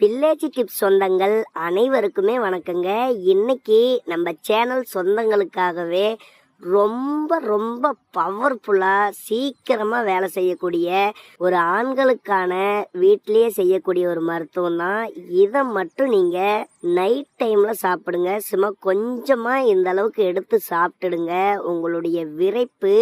Village tips சொந்தங்கள் அனைவருக்குமே வணக்கங்க. இன்னைக்கு நம்ம சேனல் சொந்தங்களுக்காகவே ரொம்ப ரொம்ப பவர்ஃபுல்லாக சீக்கிரமாக வேலை செய்யக்கூடிய ஒரு ஆண்களுக்கான வீட்டிலேயே செய்யக்கூடிய ஒரு மருத்துவம் தான் இதை மட்டும் நீங்கள் நைட் டைமில் சாப்பிடுங்க. சும்மா கொஞ்சமாக இந்த அளவுக்கு எடுத்து சாப்பிட்டுடுங்க. உங்களுடைய விரைப்பு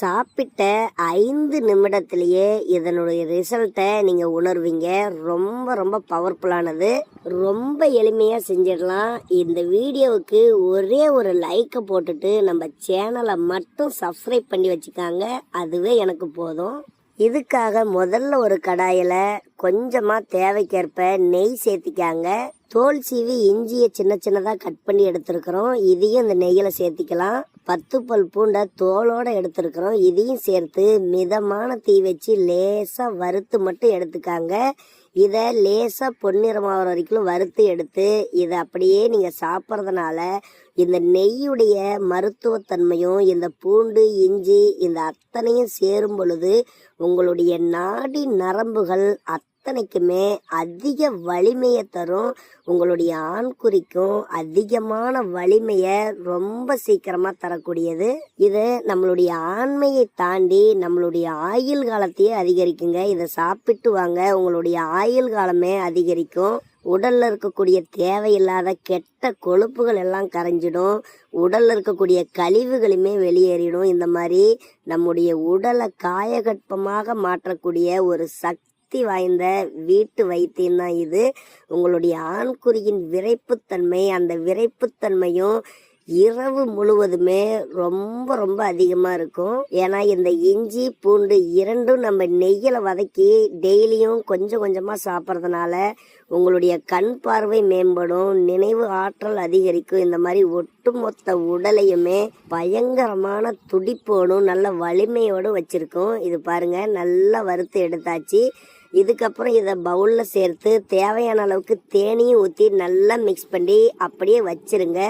சாப்பிட்ட ஐந்து நிமிடத்திலேயே இதனுடைய ரிசல்ட்டை நீங்கள் உணர்வீங்க. ரொம்ப ரொம்ப பவர்ஃபுல்லானது ரொம்ப எளிமையாக செஞ்சிடலாம். இந்த வீடியோவுக்கு ஒரே ஒரு லைக்கை போட்டுட்டு நம்ம சேனலை மட்டும் சப்ஸ்கிரைப் பண்ணி வச்சுக்காங்க. அதுவே எனக்கு போதும். இதுக்காக முதல்ல ஒரு கடாயில் கொஞ்சமாக தேவைக்கேற்ப நெய் சேர்த்திக்காங்க. தோல் சீவி இஞ்சியை சின்ன சின்னதாக கட் பண்ணி எடுத்துருக்குறோம். இதையும் இந்த நெய்யில் சேர்த்திக்கலாம். பத்து பல் பூண்டை தோலோடு எடுத்துருக்குறோம். இதையும் சேர்த்து மிதமான தீ வச்சு லேசாக வறுத்து மட்டும் எடுத்துக்காங்க. இதை லேசாக பொன்னிறமாகிற வரைக்கும் வறுத்து எடுத்து இதை அப்படியே நீங்கள் சாப்பிட்றதுனால இந்த நெய்யுடைய மருத்துவத்தன்மையும் இந்த பூண்டு இஞ்சி இந்த அத்தனையும் சேரும் பொழுது உங்களுடைய நாடி நரம்புகள் அத்தனைக்குமே அதிக வலிமையை தரும். உங்களுடைய ஆண்குறிக்கும் அதிகமான வலிமையை ரொம்ப சீக்கிரமாக தரக்கூடியது. இது நம்மளுடைய ஆண்மையை தாண்டி நம்மளுடைய ஆயுள் காலத்தையே அதிகரிக்குங்க. இதை சாப்பிட்டு வாங்க. உங்களுடைய ஆயுள் காலமே அதிகரிக்கும். உடல்ல இருக்கக்கூடிய தேவையில்லாத கெட்ட கொழுப்புகள் எல்லாம் கரைஞ்சிடும். உடல்ல இருக்கக்கூடிய கழிவுகளுமே வெளியேறிடும். இந்த மாதிரி நம்முடைய உடலை காயகற்பமாக மாற்றக்கூடிய ஒரு சக்தி வாய்ந்த வீட்டு வைத்தியம் தான் இது. உங்களுடைய ஆண்குறியின் விரைப்புத்தன்மை அந்த விரைப்புத்தன்மையும் இரவு முழுவதுமே ரொம்ப ரொம்ப அதிகமாக இருக்கும். ஏன்னா இந்த இஞ்சி பூண்டு இரண்டும் நம்ம நெய்யில் வதக்கி டெய்லியும் கொஞ்சம் கொஞ்சமாக சாப்பிட்றதுனால உங்களுடைய கண் பார்வை மேம்படும் நினைவு ஆற்றல் அதிகரிக்கும். இந்த மாதிரி ஒட்டுமொத்த உடலையுமே பயங்கரமான துடிப்போடும் நல்ல வலிமையோடும் வச்சுருக்கோம். இது பாருங்க நல்லா வறுத்து எடுத்தாச்சு. இதுக்கப்புறம் இதை பவுலில் சேர்த்து தேவையான அளவுக்கு தேனியும் ஊற்றி நல்லா மிக்ஸ் பண்ணி அப்படியே வச்சிருங்க.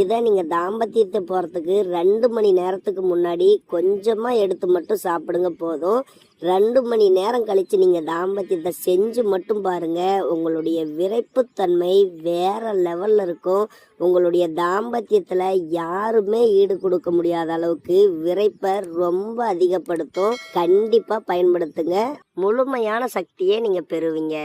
இதை நீங்கள் தாம்பத்தியத்தை போகிறதுக்கு ரெண்டு மணி நேரத்துக்கு முன்னாடி கொஞ்சமாக எடுத்து மட்டும் சாப்பிடுங்க போதும். ரெண்டு மணி நேரம் கழித்து நீங்கள் தாம்பத்தியத்தை செஞ்சு மட்டும் பாருங்கள் உங்களுடைய விரைப்புத்தன்மை வேறு லெவலில் இருக்கும். உங்களுடைய தாம்பத்தியத்தில் யாருமே ஈடு கொடுக்க முடியாத அளவுக்கு விரைப்பை ரொம்ப அதிகப்படுத்தும். கண்டிப்பாக பயன்படுத்துங்க. முழுமையான சக்தியை நீங்கள் பெறுவீங்க.